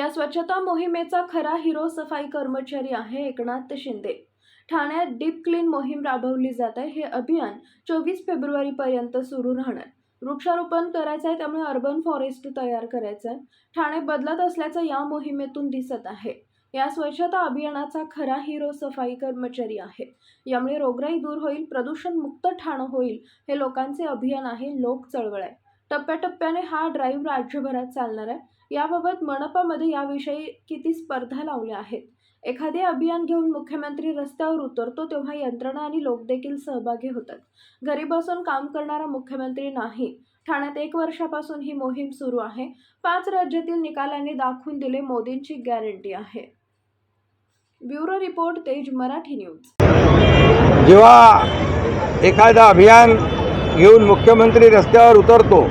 या स्वच्छता मोहिमेचा खरा हिरो सफाई कर्मचारी आहे एकनाथ शिंदे. ठाण्यात डीप क्लीन मोहीम राबवली जात आहे. हे अभियान चोवीस फेब्रुवारीपर्यंत सुरू राहणार. वृक्षारोपण करायचं आहे त्यामुळे अर्बन फॉरेस्ट तयार करायचं आहे. ठाणे बदलत असल्याचं या मोहिमेतून दिसत आहे. या स्वच्छता अभियानाचा खरा हिरो सफाई कर्मचारी आहे. यामुळे रोगराई दूर होईल प्रदूषण मुक्त ठाणं होईल हे लोकांचे अभियान आहे. लोक चळवळ आहे. टप्प्याटप्प्याने हा ड्राईव्ह राज्यभरात चालणार आहे. याबाबत मनपामध्ये याविषयी किती स्पर्धा लावल्या आहेत? एखादे अभियान घेऊन मुख्यमंत्री रस्त्यावर उतरतो तेव्हा यंत्रणा आणि लोक देखील सहभागी होतात. घरी बसून काम करणारा मुख्यमंत्री नाही. ठाण्यात एक वर्षापासून ही मोहीम सुरू आहे. पाच राज्यातील निकालांनी दाखवून दिले मोदींची गॅरंटी आहे. ब्युरो रिपोर्ट तेज मराठी न्यूज. जेव्हा एखादा अभियान घेऊन मुख्यमंत्री रस्त्यावर उतरतो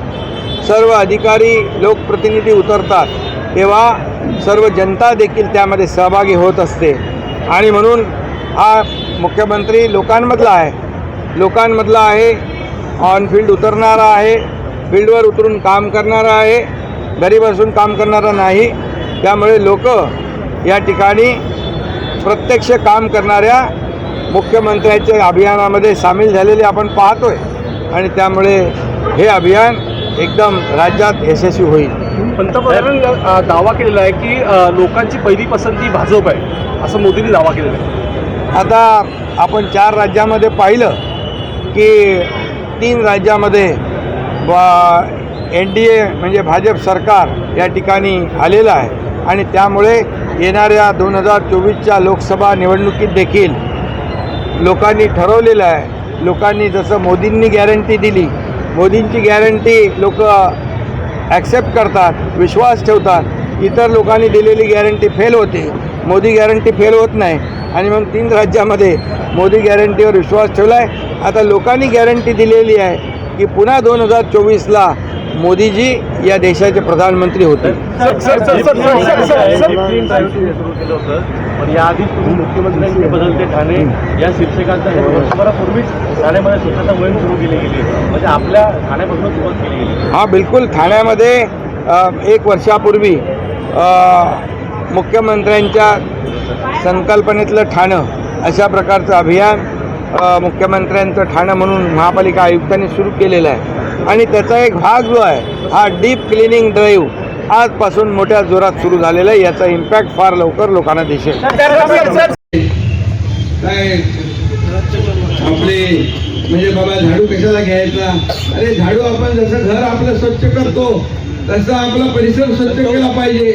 सर्व अधिकारी लोकप्रतिनिधी उतरतात तेव्हा सर्व जनता देखील त्यामध्ये सहभागी होत असते. आणि म्हणून हा मुख्यमंत्री लोकांमधला आहे. लोकांमधला आहे ऑन फील्ड उतरणारा आहे फील्डवर उतरून काम करणारा आहे घरी बसून काम करणारा नाही. त्यामुळे लोक या ठिकाणी प्रत्यक्ष काम करणाऱ्या मुख्यमंत्र्यांच्या अभियानामध्ये सामील झालेले आपण पाहतोय. आणि त्यामुळे हे अभियान एकदम राज्यात यशस्वी होईल. पंतप्रधानांनी दावा केलेला आहे की लोकांची पहिली पसंती भाजप आहे असं मोदींनी दावा केलेला आहे. आता आपण चार राज्यामध्ये पाहिलं की तीन राज्यामध्ये एन डी ए म्हणजे भाजप सरकार या ठिकाणी आलेलं आहे. आणि त्यामुळे येणाऱ्या दोन हजार चोवीसच्या लोकसभा निवडणुकीत देखील लोकांनी ठरवलेलं आहे. लोकांनी जसं मोदींनी गॅरंटी दिली मोदींची गॅरंटी लोक ॲक्सेप्ट करतात विश्वास ठेवतात. इतर लोकांनी दिलेली गॅरंटी फेल होते. मोदी गॅरंटी फेल होत नाही. आणि मग तीन राज्यामध्ये मोदी गॅरंटीवर विश्वास ठेवला आहे आता लोकांनी गॅरंटी दिलेली आहे की पुन्हा दोन हजार चोवीसला मोदीजी या देशाचे प्रधानमंत्री होतील सर सर सर सर सर सर सर सुरू. केलं होतं. पण याआधी तुम्ही मुख्यमंत्र्यांचे बदलते ठाणे या शीर्षकांचा हे वर्षभरापूर्वीच ठाण्यामध्ये स्वच्छता मोहीम सुरू केली गेली. म्हणजे आपल्या ठाण्यापासून सुरुवात केली गेली. हा बिलकुल. ठाण्यामध्ये एक वर्षापूर्वी मुख्यमंत्र्यांच्या संकल्पनेतलं ठाणं अशा प्रकारचं अभियान मुख्यमंत्र्यांचं ठाणं म्हणून महापालिका आयुक्तांनी सुरू केलेलं आहे. आणि त्याचा एक भाग जो आहे हा डीप क्लिनिंग ड्राईव्ह आजपासून मोठ्या जोरात सुरू झालेला आहे. याचा इम्पॅक्ट फार लवकर लोकांना दिसेल. काय आपले म्हणजे बाबा झाडू कशाला घ्यायचा? अरे झाडू आपण जसं घर आपलं स्वच्छ करतो तसं आपला परिसर स्वच्छ केला पाहिजे.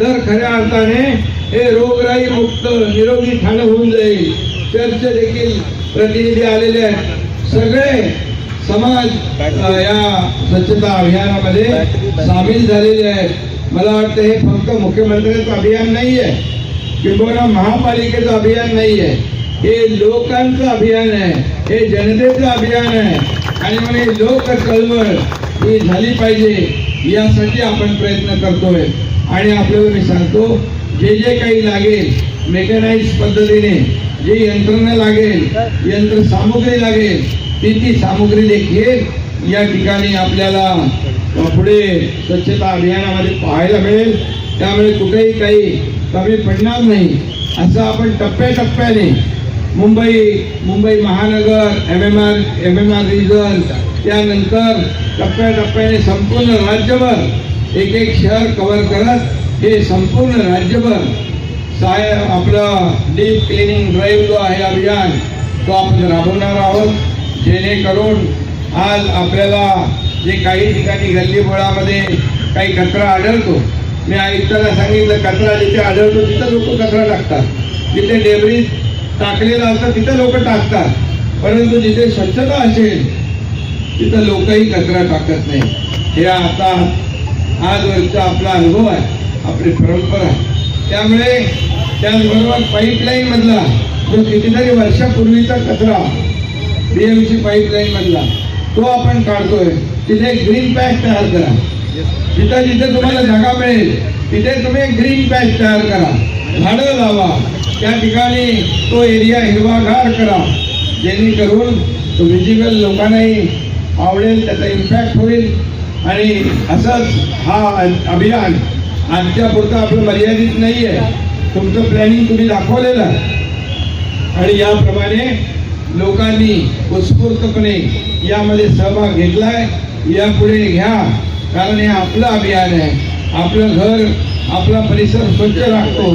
तर खऱ्या अर्थाने हे रोगराई मुक्त निरोगी ठाणं होऊन जाईल. चर्च देखील प्रतिनिधी आलेले आहेत. सगळे समाज या स्वच्छता अभियानामध्ये सामील झालेले आहेत. मला वाटतं हे फक्त मुख्यमंत्र्यांचं अभियान नाही आहे किंबहुना महापालिकेचं अभियान नाही आहे हे लोकांचं अभियान आहे. हे जनतेचं अभियान आहे. आणि मग हे लोक कळवळ ही झाली पाहिजे यासाठी आपण प्रयत्न करतोय. आणि आपल्याला मी सांगतो जे जे काही लागेल मेकॅनाइज पद्धतीने जी यंत्रणा लागेल यंत्रसामुग्री लागेल ती ती सामुग्री देखील या ठिकाणी आपल्याला पुढे स्वच्छता अभियानामध्ये पाहायला मिळेल. त्यामुळे कुठेही काही कमी पडणार नाही. असं आपण टप्प्याटप्प्याने मुंबई मुंबई महानगर M M R M M R region त्यानंतर टप्प्याटप्प्याने संपूर्ण राज्यभर एक एक शहर कव्हर करत हे संपूर्ण राज्यभर साय आपलं डीप क्लिनिंग ड्राईव्ह जो आहे अभियान तो आपण राबवणार आहोत. जेणेकरून आज आपल्याला जे काही ठिकाणी गल्लीबोळामध्ये काही कचरा आढळतो. मी आयुक्ताला सांगितलं कचरा जिथे आढळतो तिथं लोक कचरा टाकतात. जिथे डेबरीज टाकलेलं असतं तिथं लोक टाकतात. परंतु जिथे स्वच्छता असेल तिथं लोकही कचरा टाकत नाही. हे आता आजवरचा आपला अनुभव आहे आपली परंपरा त्यामुळे त्याचबरोबर पाईपलाईनमधला जो कितीतरी वर्षापूर्वीचा कचरा बीएमसी पाईपलाईन मधला. तो आपण काढतोय. तिथे एक ग्रीन पॅच तयार करा. जिथं जिथे तुम्हाला जागा मिळेल तिथे तुम्ही एक ग्रीन पॅच तयार करा. झाडं लावा. त्या ठिकाणी तो एरिया हिरवागार करा. जेणेकरून तो विजिबल लोकांनाही आवडेल त्याचा इम्पॅक्ट होईल. आणि असंच हा अभियान आजच्या पुरतं आपलं मर्यादित नाही आहे तुमचं प्लॅनिंग तुम्ही दाखवलेलं. आहे आणि याप्रमाणे लोकांनी उत्स्फूर्तपणे यामध्ये सहभाग घेतलाय. यापुढे घ्या कारण हे आपलं अभियान आहे. आपलं घर आपला परिसर स्वच्छ राखतो.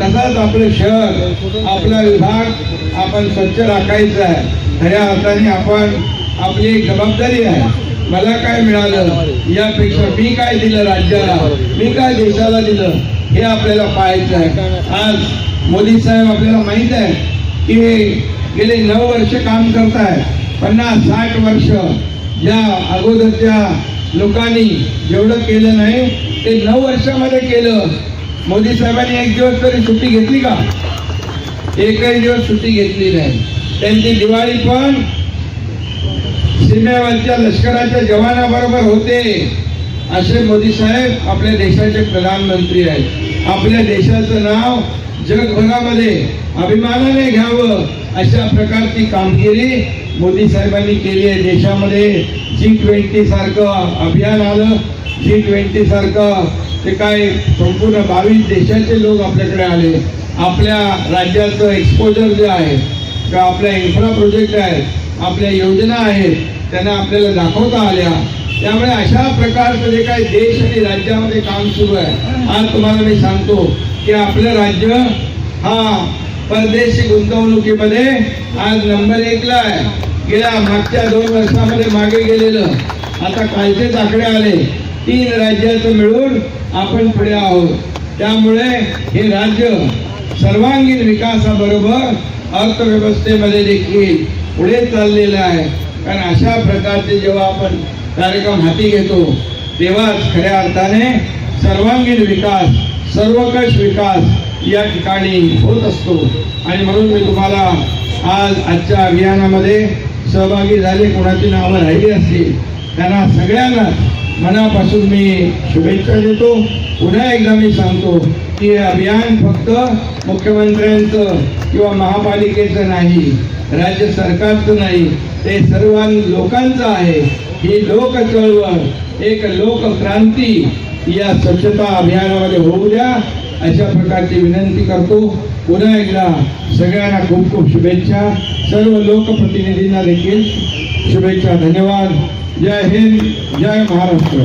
तसाच आपलं शहर आपला विभाग आपण स्वच्छ राखायचा आहे. खऱ्या अर्थाने आपण आपली एक जबाबदारी आहे. मला काय मिळालं यापेक्षा मी काय दिलं राज्याला? मी काय देशाला दिलं? हे आपल्याला पाहायचं आहे. आज मोदी साहेब आपल्याला माहीत आहे की गेले नऊ वर्ष काम करताय पन्नास साठ वर्ष या अगोदरच्या लोकांनी जेवढं केलं नाही ते नऊ वर्षामध्ये केलं. मोदी साहेबांनी एक दिवस तरी सुट्टी घेतली का? एकही दिवस सुट्टी घेतली नाही. त्यांची दिवाळी पण सीमेवरच्या लष्कराच्या जवानाबरोबर होते. असे मोदी साहेब आपल्या देशाचे प्रधानमंत्री आहेत. आपल्या देशाचं नाव जगभरामध्ये अभिमानाने घ्यावं. अशा प्रकारची कामगिरी मोदी साहेबांनी केली आहे. देशामध्ये जी ट्वेंटी सारखं अभियान आलं. जी ट्वेंटी सारखं ते काय संपूर्ण बावीस देशाचे लोक आपल्याकडे आले. आपल्या राज्याचं एक्सपोजर जे आहे किंवा आपल्या इन्फ्रा प्रोजेक्ट आहेत आपल्या योजना आहेत त्यांना आपल्याला दाखवता आल्या. त्यामुळे अशा प्रकारचं जे काही देश आणि राज्यामध्ये काम सुरू आहे आज तुम्हाला मी सांगतो की आपलं राज्य हा परदेशी गुंतवणुकीमध्ये आज नंबर एकला आहे. गेल्या मागच्या दोन वर्षामध्ये मागे गेलेलं. आता कालचेच आकडे आले. तीन राज्याचं मिळून आपण पुढे आहोत. त्यामुळे हे राज्य सर्वांगीण विकासाबरोबर अर्थव्यवस्थेमध्ये देखील पुढे चाललेलं आहे. कारण अशा प्रकारचे जेव्हा आपण कार्यक्रम हाती घेतो तेव्हाच खऱ्या अर्थाने सर्वांगीण विकास सर्वकष विकास या ठिकाणी होत असतो. आणि म्हणून मी तुम्हाला आज आजच्या अभियानामध्ये सहभागी झाले कोणाची नावं राहिली असतील त्यांना सगळ्यांना मनापासून मी शुभेच्छा देतो. पुन्हा एकदा मी सांगतो की हे अभियान फक्त मुख्यमंत्र्यांचं किंवा महापालिकेचं नाही राज्य सरकारचं नाही ते सर्व लोकांचं आहे. ही लोक चळवळ एक लोकक्रांती या स्वच्छता अभियानामध्ये होऊ द्या. अशा प्रकारची विनंती करतो. पुन्हा एकदा सगळ्यांना खूप खूप शुभेच्छा. सर्व लोकप्रतिनिधींना देखील शुभेच्छा धन्यवाद. जय हिंद जय महाराष्ट्र.